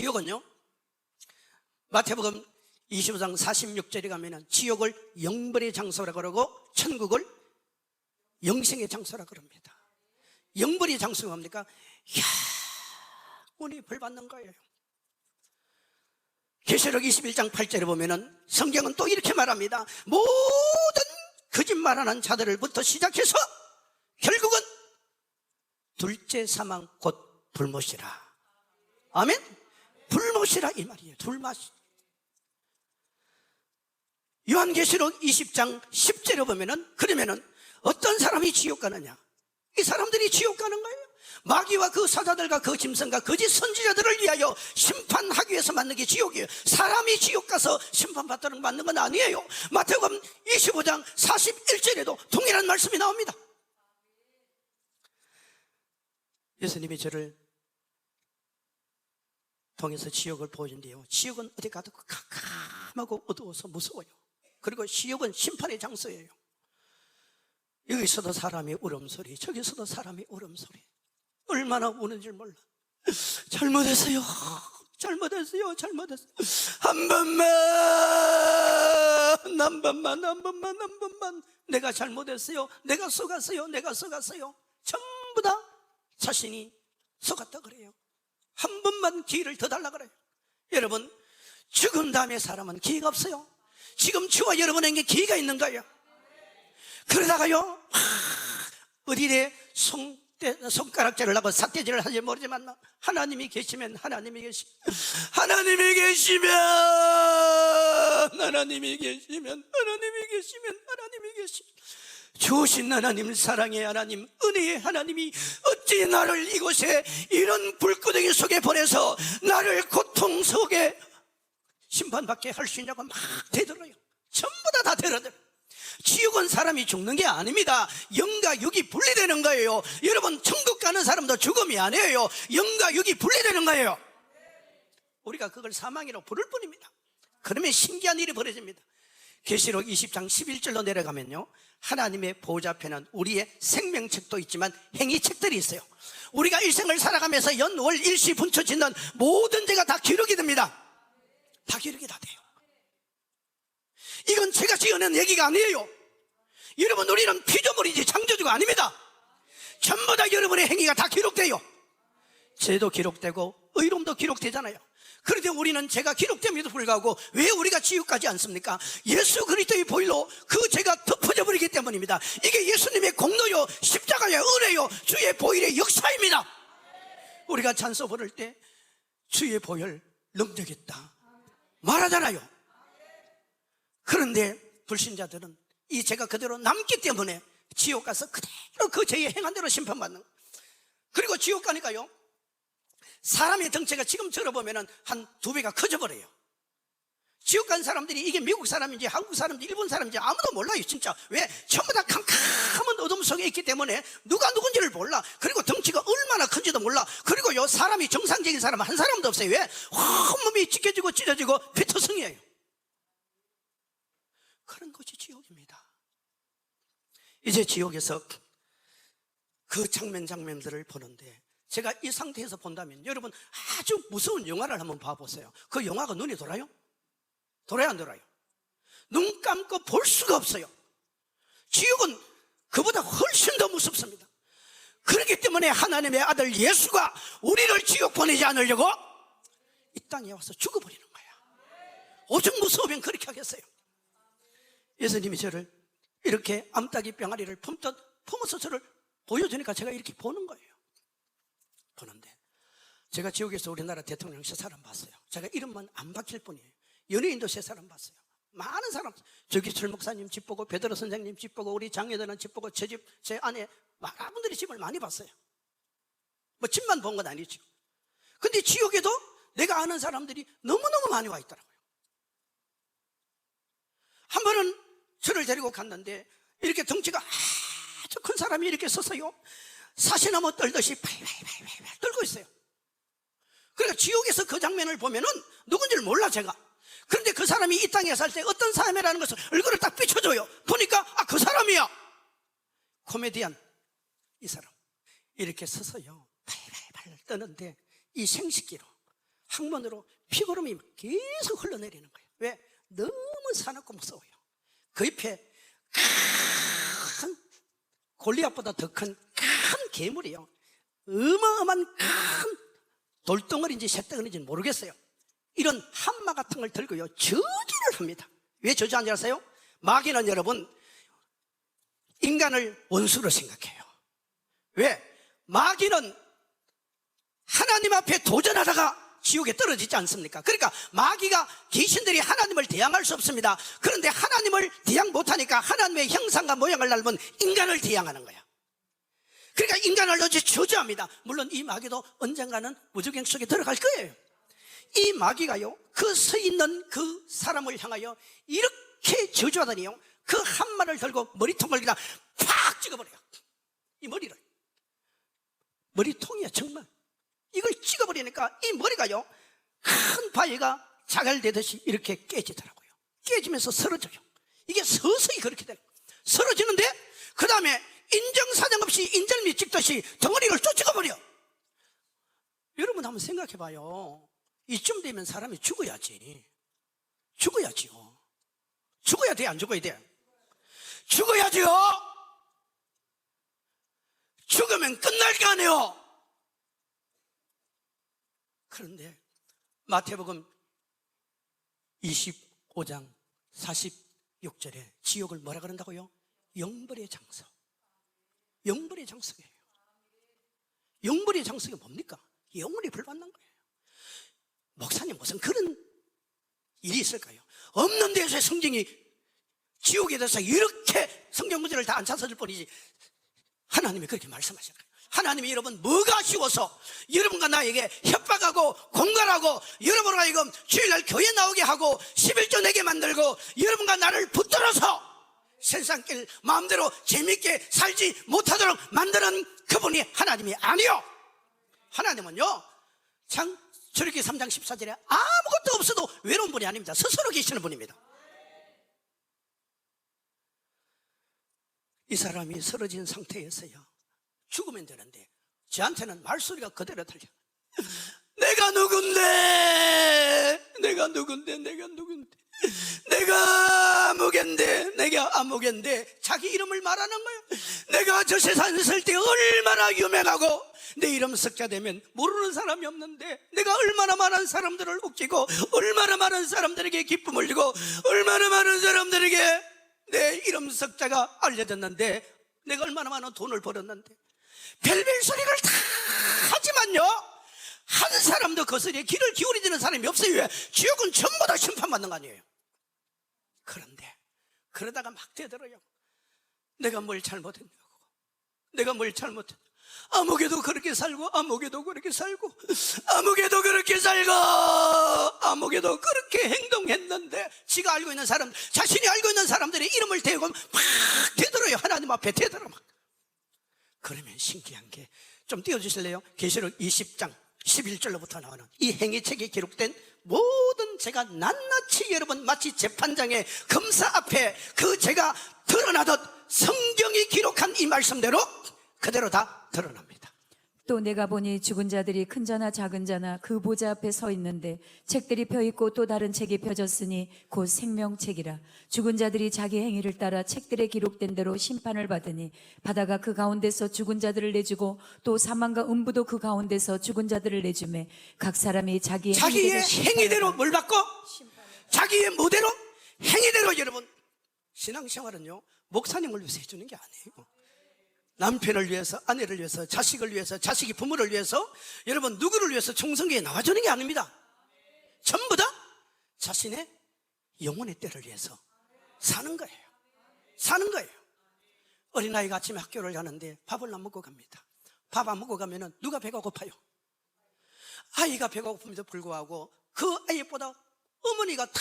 지옥은요. 마태복음 25장 46절에 가면은 지옥을 영벌의 장소라 그러고 천국을 영생의 장소라 그럽니다. 영벌의 장소가 뭡니까? 이야, 운이 벌 받는 거예요. 계시록 21장 8절에 보면은 성경은 또 이렇게 말합니다. 모든 거짓말하는 자들을부터 시작해서 결국은 둘째 사망 곧 불못이라. 아멘? 불못이라 이 말이에요. 불맛. 요한계시록 20장 10절에 보면은 그러면은 어떤 사람이 지옥 가느냐? 이 사람들이 지옥 가는 거예요. 마귀와 그 사자들과 그 짐승과 거짓 선지자들을 위하여 심판하기 위해서 만든 게 지옥이에요. 사람이 지옥 가서 심판받도록 만든 건 아니에요. 마태복음 25장 41절에도 동일한 말씀이 나옵니다. 예수님이 저를 통해서 지옥을 보여준대요. 지옥은 어디 가도 캄캄하고 어두워서 무서워요. 그리고 지옥은 심판의 장소예요. 여기서도 사람이 울음소리, 저기서도 사람이 울음소리. 얼마나 우는지 몰라. 잘못했어요. 잘못했어요. 잘못했어요. 한 번만, 한 번만, 한 번만, 한 번만. 내가 잘못했어요. 내가 속았어요. 내가 속았어요. 전부 다 자신이 속았다 그래요. 한 번만 기회를 더 달라 그래요. 여러분, 죽은 다음에 사람은 기회가 없어요. 지금 저와 여러분에게 기회가 있는 거예요. 그러다가요, 하, 어디에 손, 손가락질을 하고 삿대질을 하지 모르지만 하나님이 계시면 하나님이 계시 하나님이 계시면 하나님이 계시면 하나님이 계시면 하나님이 계시면 주신 하나님 사랑의 하나님 은혜의 하나님이 어찌 나를 이곳에 이런 불구덩이 속에 보내서 나를 고통 속에 심판받게 할 수 있냐고 막 대들어요 전부 다다 대들어요 지옥은 사람이 죽는 게 아닙니다. 영과 육이 분리되는 거예요. 여러분, 천국 가는 사람도 죽음이 아니에요. 영과 육이 분리되는 거예요. 우리가 그걸 사망이라고 부를 뿐입니다. 그러면 신기한 일이 벌어집니다. 계시록 20장 11절로 내려가면요. 하나님의 보좌편은 우리의 생명책도 있지만 행위책들이 있어요. 우리가 일생을 살아가면서 연월 일시 분초 짓는 모든 죄가 다 기록이 됩니다. 다 기록이 다 돼요. 이건 제가 지어낸 얘기가 아니에요. 여러분, 우리는 피조물이지 창조주가 아닙니다. 전부 다 여러분의 행위가 다 기록돼요. 죄도 기록되고 의로움도 기록되잖아요. 그런데 우리는 죄가 기록됨에도 불구하고 왜 우리가 지옥 가지 않습니까? 예수 그리스도의 보일로 그 죄가 덮어져 버리기 때문입니다. 이게 예수님의 공로요, 십자가의 은혜요, 주의 보일의 역사입니다. 우리가 찬소 부를 때 주의 보혈 있다 말하잖아요. 그런데 불신자들은 이 죄가 그대로 남기 때문에 지옥 가서 그대로 그 죄에 행한 대로 심판받는. 그리고 지옥 가니까요 사람의 덩치가 지금 들어보면 한 두 배가 커져버려요 지옥 간 사람들이 이게 미국 사람인지 한국 사람인지 일본 사람인지 아무도 몰라요 진짜 왜? 전부 다 캄캄한 어둠 속에 있기 때문에 누가 누군지를 몰라 그리고 덩치가 얼마나 큰지도 몰라 그리고 요 사람이 정상적인 사람 한 사람도 없어요 왜? 온몸이 찢겨지고 찢어지고 피투성이에요 그런 것이 지옥입니다. 이제 지옥에서 그 장면 장면들을 보는데 제가 이 상태에서 본다면 여러분 아주 무서운 영화를 한번 봐보세요. 그 영화가 눈이 돌아요? 돌아요 안 돌아요? 눈 감고 볼 수가 없어요. 지옥은 그보다 훨씬 더 무섭습니다. 그렇기 때문에 하나님의 아들 예수가 우리를 지옥 보내지 않으려고 이 땅에 와서 죽어버리는 거야. 오죽 무서우면 그렇게 하겠어요. 예수님이 저를 이렇게 암탉이 병아리를 품듯 품어서 저를 보여주니까 제가 이렇게 보는 거예요. 보는데 제가 지옥에서 우리나라 대통령 세 사람 봤어요. 제가 이름만 안 바뀔 뿐이에요. 연예인도 세 사람 봤어요. 많은 사람 저기 출 목사님 집 보고 베드로 선생님 집 보고 우리 장녀들은 집 보고 제 집 제 아내 많은 분들이 집을 많이 봤어요. 뭐 집만 본 건 아니죠. 근데 지옥에도 내가 아는 사람들이 너무너무 많이 와 있더라고요. 한 번은 저를 데리고 갔는데 이렇게 덩치가 아주 큰 사람이 이렇게 서서요 사시나무 떨듯이 팔팔팔팔 떨고 있어요 그러니까 지옥에서 그 장면을 보면은 누군지를 몰라 제가 그런데 그 사람이 이 땅에 살 때 어떤 사람이라는 것을 얼굴을 딱 비춰줘요 보니까 아 그 사람이야 코미디언 이 사람 이렇게 서서요 팔팔팔 떠는데 이 생식기로 항문으로 피구름이 계속 흘러내리는 거예요. 왜? 너무 사납고 무서워요. 그 옆에 큰 골리앗보다 더큰큰 괴물이요. 어마어마한 큰 돌덩어리인지 쇳덩어리인지 모르겠어요. 이런 한마 같은 걸 들고요. 저주를 합니다. 왜줄 아세요? 마귀는 여러분, 인간을 원수로 생각해요. 왜? 마귀는 하나님 앞에 도전하다가 지옥에 떨어지지 않습니까? 그러니까 마귀가 귀신들이 하나님을 대항할 수 없습니다. 그런데 하나님을 대항 못하니까 하나님의 형상과 모양을 닮은 인간을 대항하는 거야. 그러니까 인간을 어제 저주합니다. 물론 이 마귀도 언젠가는 무적행 속에 들어갈 거예요. 이 마귀가요, 그 서 있는 그 사람을 향하여 이렇게 저주하더니요, 그한 말을 들고 머리통을 그냥 팍 찍어버려요. 이 머리를. 머리통이야, 정말. 이걸 찍어버리니까 이 머리가요, 큰 바위가 자갈되듯이 이렇게 깨지더라고요. 깨지면서 쓰러져요. 이게 서서히 그렇게 돼요. 쓰러지는데, 그 다음에 인정사정 없이 인절미 찍듯이 덩어리를 쫓아가버려. 여러분 한번 생각해 봐요. 이쯤 되면 사람이 죽어야지. 죽어야지요. 죽어야 돼, 안 죽어야 돼? 죽어야지요. 죽으면 끝날 거 아니에요. 그런데 마태복음 25장 46절에 지옥을 뭐라 그런다고요? 영벌의 장소. 영벌의 장소예요. 영벌의 장소가 뭡니까? 영원히 불받는 거예요. 목사님 무슨 그런 일이 있을까요? 없는 데서 성경이 지옥에 대해서 이렇게 성경 문제를 다 안 찾아줄 뿐이지 하나님이 그렇게 말씀하실 거예요. 하나님이 여러분 뭐가 아쉬워서 여러분과 나에게 협박하고 공갈하고 여러분과 이금 주일날 교회 나오게 하고 11조 내게 만들고 여러분과 나를 붙들어서 세상길 마음대로 재밌게 살지 못하도록 만드는 그분이 하나님이 아니요. 하나님은요, 장 출애기 3장 14절에 아무것도 없어도 외로운 분이 아닙니다. 스스로 계시는 분입니다. 이 사람이 쓰러진 상태에서요, 죽으면 되는데, 저한테는 말소리가 그대로 들려. 내가 누군데? 내가 누군데? 내가 누군데? 아무겐데? 내가 아무겐데? 자기 이름을 말하는 거예요. 내가 저 세상에 있을 때 얼마나 유명하고, 내 이름 석자 되면 모르는 사람이 없는데 내가 얼마나 많은 사람들을 웃기고 얼마나 많은 사람들에게 기쁨을 주고 얼마나 많은 사람들에게 내 이름 석자가 알려졌는데 내가 얼마나 많은 돈을 벌었는데 별별 소리를 다 하지만요 한 사람도 그 소리에 귀를 기울이지는 사람이 없어요 왜? 지옥은 전부 다 심판받는 거 아니에요 그런데 그러다가 막 되들어요. 내가 뭘 잘못했냐고. 내가 뭘 잘못했냐고 아무개도 그렇게 살고 아무개도 그렇게 살고 아무개도 그렇게 살고 아무개도 그렇게 행동했는데 지가 알고 있는 사람 자신이 알고 있는 사람들의 이름을 대고 막 대들어요. 하나님 앞에 대들어 막. 그러면 신기한 게 좀 띄워주실래요? 계시록 20장 11절로부터 나오는 이 행위책에 기록된 모든 제가 낱낱이 여러분 마치 재판장의 검사 앞에 그 제가 드러나듯 성경이 기록한 이 말씀대로 그대로 다 드러납니다. 또 내가 보니 죽은 자들이 큰 자나 작은 자나 그 보좌 앞에 서 있는데 책들이 펴 있고 또 다른 책이 펴졌으니 곧 생명책이라. 죽은 자들이 자기 행위를 따라 책들에 기록된 대로 심판을 받으니 바다가 그 가운데서 죽은 자들을 내주고 또 사망과 음부도 그 가운데서 죽은 자들을 내주매 각 사람이 자기의, 자기의 행위대로 뭘 받고 자기의 모대로? 행위대로 여러분. 신앙생활은요 목사님을 위해서 해주는 게 아니에요 남편을 위해서 아내를 위해서 자식을 위해서 자식이 부모를 위해서 여러분 누구를 위해서 총성기에 나와주는 게 아닙니다. 전부 다 자신의 영혼의 때를 위해서 사는 거예요. 사는 거예요. 어린아이가 아침에 학교를 가는데 밥을 안 먹고 갑니다. 밥 안 먹고 가면은 누가 배가 고파요? 아이가 배가 고픔에도 불구하고 그 아이보다 어머니가 다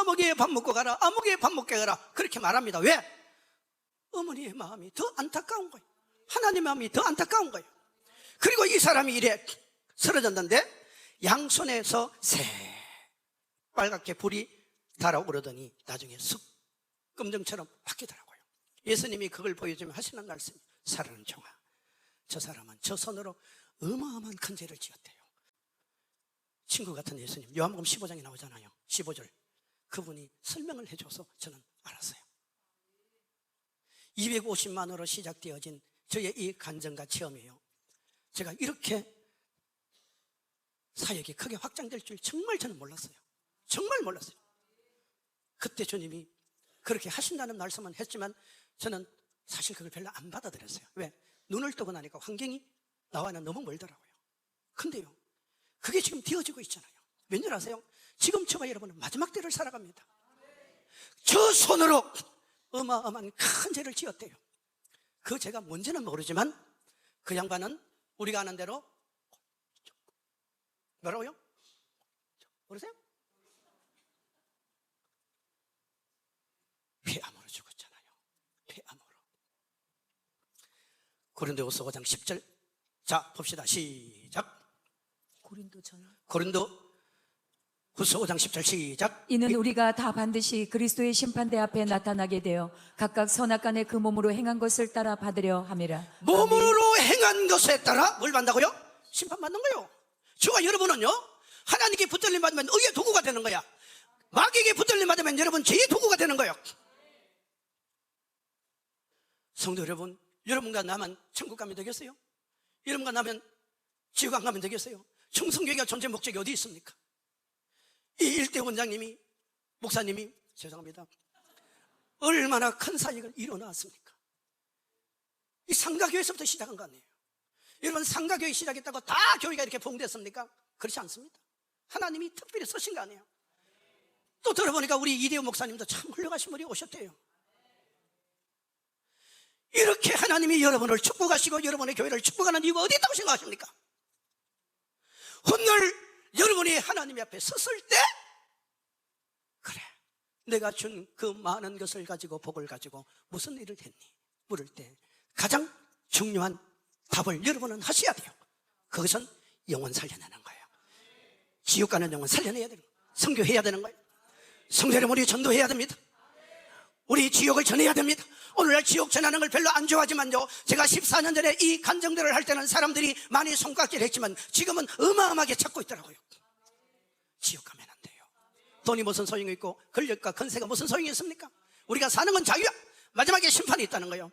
아무개에 밥 먹고 가라 아무개에 밥 먹게 가라. 그렇게 말합니다. 왜? 어머니의 마음이 더 안타까운 거예요. 하나님의 마음이 더 안타까운 거예요. 그리고 이 사람이 이래 쓰러졌는데 양손에서 새 빨갛게 불이 달아오르더니 나중에 쑥 금정처럼 바뀌더라고요. 예수님이 그걸 보여주면 하시는 말씀이 사랑하는 종아 저 사람은 저 손으로 어마어마한 큰 죄를 지었대요. 친구 같은 예수님 요한복음 15장에 나오잖아요. 15절. 그분이 설명을 해줘서 저는 알았어요 250만으로 시작되어진 저의 이 간증과 체험이에요. 제가 이렇게 사역이 크게 확장될 줄 정말 저는 몰랐어요. 정말 몰랐어요. 그때 주님이 그렇게 하신다는 말씀은 했지만 저는 사실 그걸 별로 안 받아들였어요. 왜? 눈을 뜨고 나니까 환경이 나와는 너무 멀더라고요. 근데요 그게 지금 되어지고 있잖아요. 왠줄 아세요? 지금 저와 여러분은 마지막 때를 살아갑니다. 저 손으로 어마어마한 큰 죄를 지었대요. 그 죄가 뭔지는 모르지만 그 양반은 우리가 아는 대로 뭐라고요? 모르세요? 폐암으로 죽었잖아요. 폐암으로. 고린도후서 5장 10절. 자 봅시다. 시작. 고린도 전 고린도 후서 5장 10절 시작 이는 우리가 다 반드시 그리스도의 심판대 앞에 나타나게 되어 각각 선악간의 그 몸으로 행한 것을 따라 받으려 함이라. 몸으로 행한 것에 따라 뭘 받는다고요? 심판받는 거요 저와 여러분은요 하나님께 붙들림 받으면 의의 도구가 되는 거야 마귀에게 붙들림 받으면 여러분 죄의 도구가 되는 거예요 성도 여러분 여러분과 나만 천국 가면 되겠어요? 여러분과 나면 지옥 안 가면 되겠어요? 충성교회가 존재 목적이 어디 있습니까? 이 일대 원장님이 목사님이 죄송합니다 얼마나 큰 사역을 일어났습니까? 이 상가교회에서부터 시작한 거 아니에요 여러분 상가교회 시작했다고 다 교회가 이렇게 봉됐습니까? 그렇지 않습니다 하나님이 특별히 쓰신 거 아니에요 또 들어보니까 우리 이대호 목사님도 참 훌륭하신 분이 오셨대요 이렇게 하나님이 여러분을 축복하시고 여러분의 교회를 축복하는 이유가 어디 있다고 생각하십니까? 훗날 여러분이 하나님 앞에 섰을 때 그래 내가 준 그 많은 것을 가지고 복을 가지고 무슨 일을 했니? 물을 때 가장 중요한 답을 여러분은 하셔야 돼요 그것은 영혼 살려내는 거예요 지옥 가는 영혼 살려내야 되는 거예요 성교해야 되는 거예요 여러분 우리 전도해야 됩니다 우리 지옥을 전해야 됩니다. 오늘날 지옥 전하는 걸 별로 안 좋아하지만요. 제가 14년 전에 이 간정들을 할 때는 사람들이 많이 손깍질 했지만 지금은 어마어마하게 찾고 있더라고요. 지옥 가면 안 돼요. 돈이 무슨 소용이 있고 권력과 건세가 무슨 소용이 있습니까? 우리가 사는 건 자유야. 마지막에 심판이 있다는 거예요.